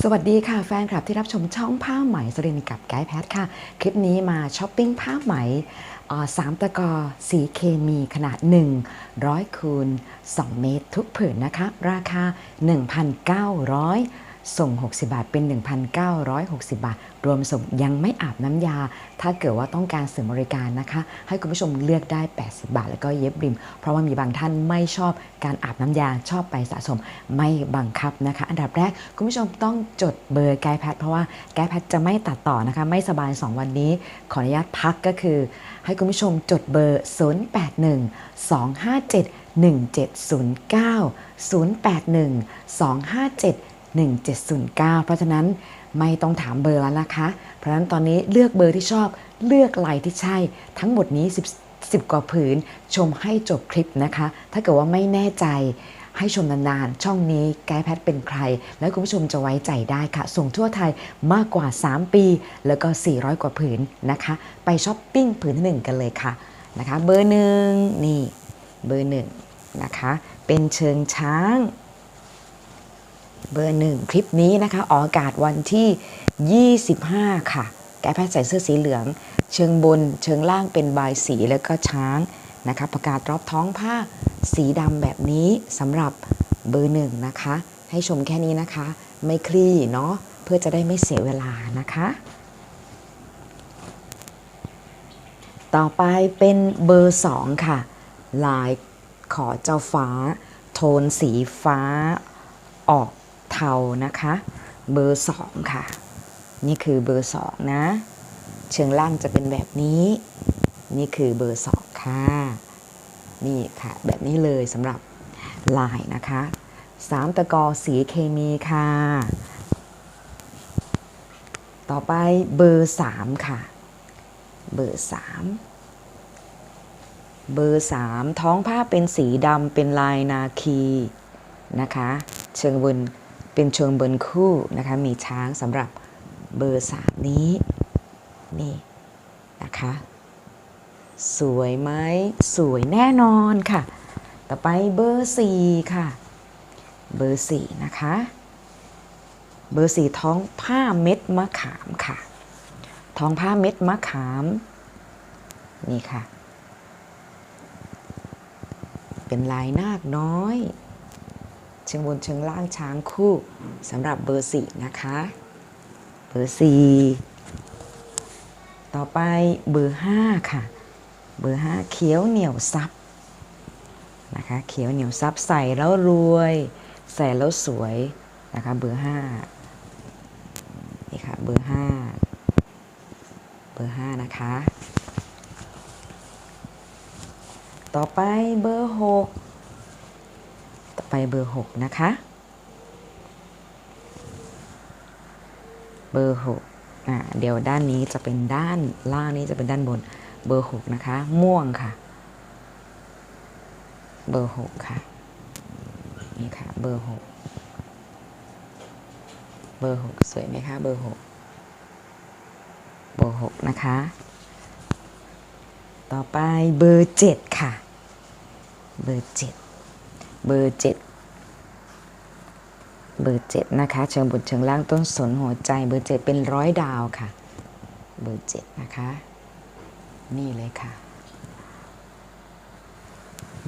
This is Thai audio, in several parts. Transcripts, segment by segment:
สวัสดีค่ะแฟนคลับที่รับชมช่องผ้าไหมสรินกับไกด์แพทค่ะ คลิปนี้มาช้อปปิ้งผ้าไหมสามตะกอสีเคมีขนาด 100คูณ2 เมตรทุกผืนนะคะ ราคา 1,900 ส่ง 60 บาทเป็น 1,960 บาท รวมส่งยังไม่อาบน้ำยา ถ้าเกิดว่าต้องการเสริมบริการนะคะ ให้คุณผู้ชมเลือกได้ 80 บาท แล้วก็เย็บริม เพราะว่ามีบางท่านไม่ชอบการอาบน้ำยาชอบไปสะสมไม่บังคับนะคะ อันดับแรกคุณผู้ชมต้องจดเบอร์ไกด์แพทเพราะว่าไกด์แพทจะไม่ตัดต่อนะคะ ไม่สบาย 2 วันนี้ ขออนุญาตพักก็คือ ให้คุณผู้ชมจดเบอร์ 081 257 1709 081 257 1709 เพราะฉะนั้นไม่ต้องถามเบอร์แล้วนะคะ เพราะฉะนั้นตอนนี้เลือกเบอร์ที่ชอบเลือกลายที่ใช่ ทั้งหมดนี้ 10 10 กว่าผืน ชมให้จบคลิปนะคะ ถ้าเกิดว่าไม่แน่ใจให้ชมนานๆ ช่องนี้ไกด์แพทเป็นใคร แล้วคุณผู้ชมจะไว้ใจได้ค่ะ ส่งทั่วไทยมากกว่า 3 ปี แล้วก็ 400 กว่าผืนนะคะ ไปช้อปปิ้งผืนหนึ่งกันเลยค่ะนะคะ เบอร์หนึ่งนี่ เบอร์หนึ่งนะคะ เป็นเชิงช้าง เบอร์หนึ่งคลิปนี้นะคะออกอากาศวันที่ 25 ค่ะ แกแพทย์ใส่เสื้อสีเหลือง เชิงบน เชิงล่างเป็นบายสีแล้วก็ช้างนะคะประกาศรอบท้องผ้าสีดำแบบนี้สำหรับเบอร์หนึ่งนะคะ ให้ชมแค่นี้นะคะ ไม่คลี่เนาะเพื่อจะได้ไม่เสียเวลานะคะ ต่อไปเป็นเบอร์2ค่ะ ลายขอเจ้าฟ้า โทนสีฟ้าออก เทานะคะ เบอร์2ค่ะ นี่คือเบอร์2นะ เชิงล่างจะเป็นแบบนี้ นี่คือเบอร์2ค่ะ นี่ค่ะ แบบนี้เลยสำหรับลายนะคะสามตะกอสีเคมีค่ะ ต่อไปเบอร์3ค่ะ เบอร์3เบอร์3ท้องผ้าเป็นสีดำเป็นลายนาคีนะคะ เชิงบน เป็นเชิงบนคู่นะคะมีช้างสำหรับเบอร์3นี้นี่นะคะ สวยไหมสวยแน่นอนค่ะ ต่อไปเบอร์4ค่ะ เบอร์4นะคะ เบอร์4ท้องผ้าเม็ดมะขามค่ะ ท้องผ้าเม็ดมะขามนี่ค่ะ เป็นลายนาคน้อย เชิงบนเชิงล่างช้างคู่สำหรับเบอร์สี่นะคะ เบอร์สี่ต่อไปเบอร์ห้าค่ะ เบอร์ห้าเขียวเหนียวซับนะคะเขียวเหนียวซับใส่แล้วรวย ใส่แล้วสวยนะคะเบอร์ห้านี่ค่ะเบอร์ห้าเบอร์ห้านะคะ ต่อไปเบอร์หก ต่อไปเบอร์หกนะคะ เบอร์หกอ่าเดี๋ยวด้านนี้จะเป็นด้านล่างนี้จะเป็นด้านบน เบอร์หกนะคะ ม่วงค่ะ เบอร์หกค่ะ นี่ค่ะ เบอร์หกเบอร์หกสวยไหมคะ เบอร์หกเบอร์หกนะคะ ต่อไปเบอร์เจ็ดค่ะ เบอร์เจ็ด เบอร์เจ็ดเบอร์เจ็ดนะคะ เชิงบนเชิงล่างต้นสนหัวใจ เบอร์เจ็ดเป็นร้อยดาวค่ะ เบอร์เจ็ดนะคะ นี่เลยค่ะ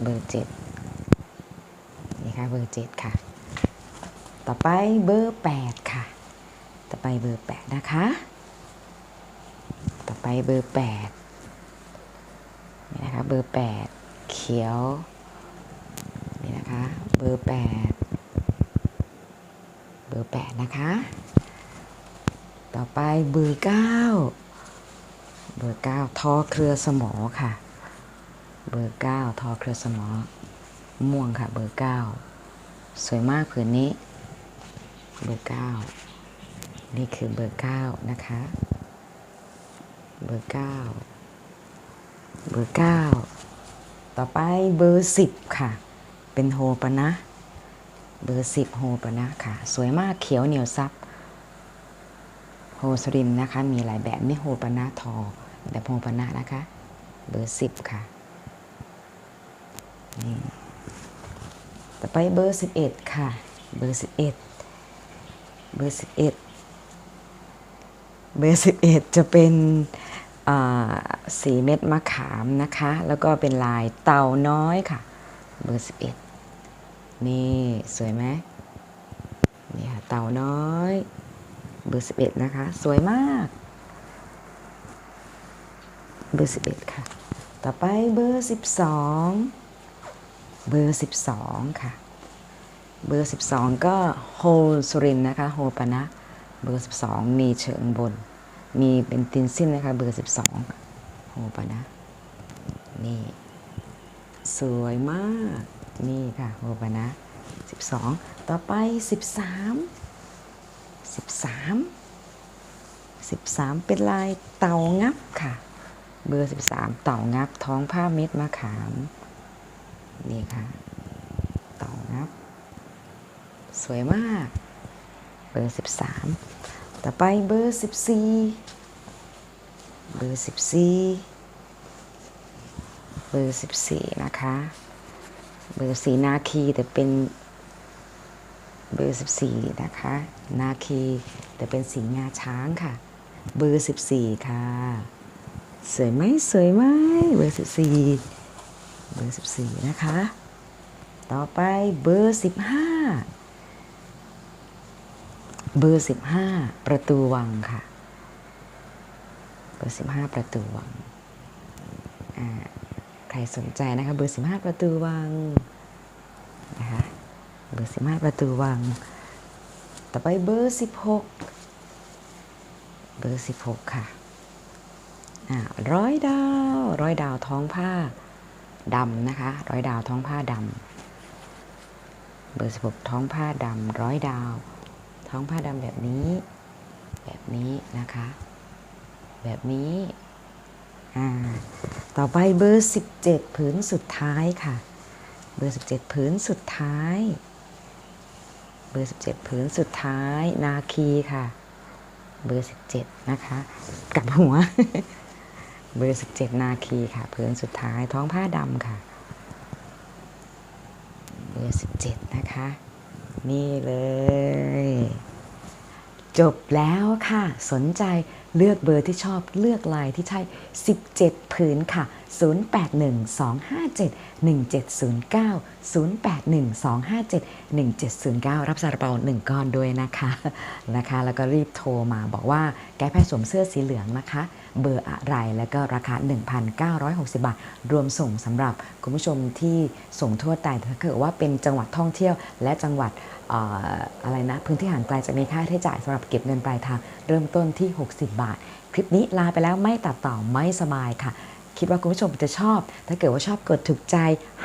เบอร์เจ็ดนี่ค่ะ เบอร์เจ็ดค่ะ ต่อไปเบอร์แปดค่ะ ต่อไปเบอร์แปดนะคะ ต่อไปเบอร์แปดนี่นะคะ เบอร์แปดเขียว เบอร์แปดเบอร์แปดนะคะ ต่อไปเบอร์เก้าเบอร์เก้าทอเครือสมอค่ะ เบอร์เก้าทอเครือสมอ ม่วงค่ะ เบอร์เก้าสวยมากผืนนี้ เบอร์เก้านี่คือเบอร์เก้านะคะ เบอร์เก้าเบอร์เก้าต่อไปเบอร์สิบค่ะ เป็นโฮปะนะ เบอร์สิบโฮปะนะค่ะ สวยมากเขียวเหนียวซับโฮสริมนะคะ มีหลายแบบนี่โฮปะนะทอแบบโฮปะนะนะคะ เบอร์สิบค่ะนี่ต่อไปเบอร์สิบเอ็ดค่ะ เบอร์สิบเอ็ดเบอร์สิบเอ็ดเบอร์สิบเอ็ดจะเป็นสีเม็ดมะขามนะคะ แล้วก็เป็นลายเต่าน้อยค่ะ เบอร์สิบเอ็ด นี่สวยไหมนี่ค่ะเต่าน้อย เบอร์สิบเอ็ดนะคะ สวยมาก เบอร์สิบเอ็ดค่ะ ต่อไปเบอร์สิบสองเบอร์สิบสองค่ะ เบอร์ 12 ก็โฮสุรินนะคะ โฮปะนะ เบอร์ 12 มีเชิงบน มีเป็นตินสิ้นนะคะ เบอร์ 12 โฮปะนะ นี่ สวยมาก นี่ค่ะโฮปะนะ 12 ต่อไป 13 13 13 เป็นลายเต่างับค่ะ เบอร์ 13 เต่างับท้องผ้าเม็ดมะขาม นี่ค่ะ เต่างับ สวยมาก เบอร์ 13 ต่อไปเบอร์ 14 เบอร์ 14 เบอร์ 14 นะคะ เบอร์สีนาคีแต่เป็นเบอร์14นะคะ นาคีแต่เป็นสีงาช้างค่ะ เบอร์14ค่ะ สวยไหมสวยไหมเบอร์14เบอร์14นะคะ ต่อไปเบอร์15เบอร์15ประตูวังค่ะ เบอร์15ประตูวังอ่า ครสนใจนะคะเบอร์ 15 ประตูวังนะคะเบอร์ 15 ประตูวัง ต่อไปเบอร์ 16 เบอร์ 16 ค่ะอ่าร้อยดาวร้อยดาวท้องผ้าดำนะคะร้อยดาวท้องผ้าดำเบอร์ 16 ท้องผ้าดำร้อยดาว ท้องผ้าดำแบบนี้ แบบนี้นะคะ แบบนี้อ่า ต่อไปเบอร์ 17 ผืนสุดท้ายค่ะ เบอร์ 17 ผืนสุดท้าย เบอร์ 17 ผืนสุดท้าย นาคีค่ะ เบอร์ 17 นะคะ กับหัว เบอร์ 17 นาคีค่ะ ผืนสุดท้ายท้องผ้าดำค่ะ เบอร์ 17 นะคะ นี่เลย จบแล้วค่ะ สนใจเลือกเบอร์ที่ชอบเลือกลายที่ใช่ 17 ผืนค่ะ 0812571709 0812571709 รับซาลาเปา1ก้อนด้วยนะคะนะคะ แล้วก็รีบโทรมาบอกว่าแก้แพ้สวมเสื้อสีเหลืองนะคะ เบอร์อะไรแล้วก็ราคา 1,960 บาท รวมส่งสำหรับคุณผู้ชมที่ส่งทั่วไต้ถ้าเกิดว่าเป็นจังหวัดท่องเที่ยวและจังหวัดเอ่ออะไรนะพื้นที่ห่างไกลจะมีค่าใช้จ่ายสำหรับเก็บเงินปลายทางเริ่มต้นที่ 60 บาท คลิปนี้ลาไปแล้วไม่ตัดต่อไม่สบายค่ะ คิดว่าคุณผู้ชมจะชอบ ถ้าเกิดว่าชอบกดถูกใจ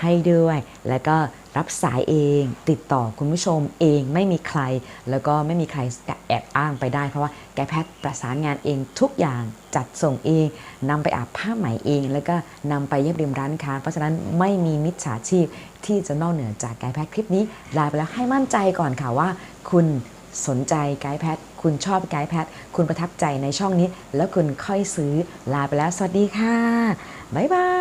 ให้ด้วย แล้วก็ รับสายเอง ติดต่อคุณผู้ชมเองไม่มีใคร แล้วก็ไม่มีใครแอบอ้างไปได้ เพราะว่าแกแพทย์ประสานงานเองทุกอย่างจัดส่งเองนำไปอาบผ้าไหมเอง แล้วก็นำไปเย็บริมร้านค้า เพราะฉะนั้นไม่มีมิจฉาชีพที่จะนอกเหนือจากไกด์แพทย์คลิปนี้ลาไปแล้วให้มั่นใจก่อนค่ะว่า คุณสนใจไกด์แพทย์คุณชอบไกด์แพทย์คุณประทับใจในช่องนี้ แล้วคุณค่อยซื้อลาไปแล้ว สวัสดีค่ะ บ๊ายบาย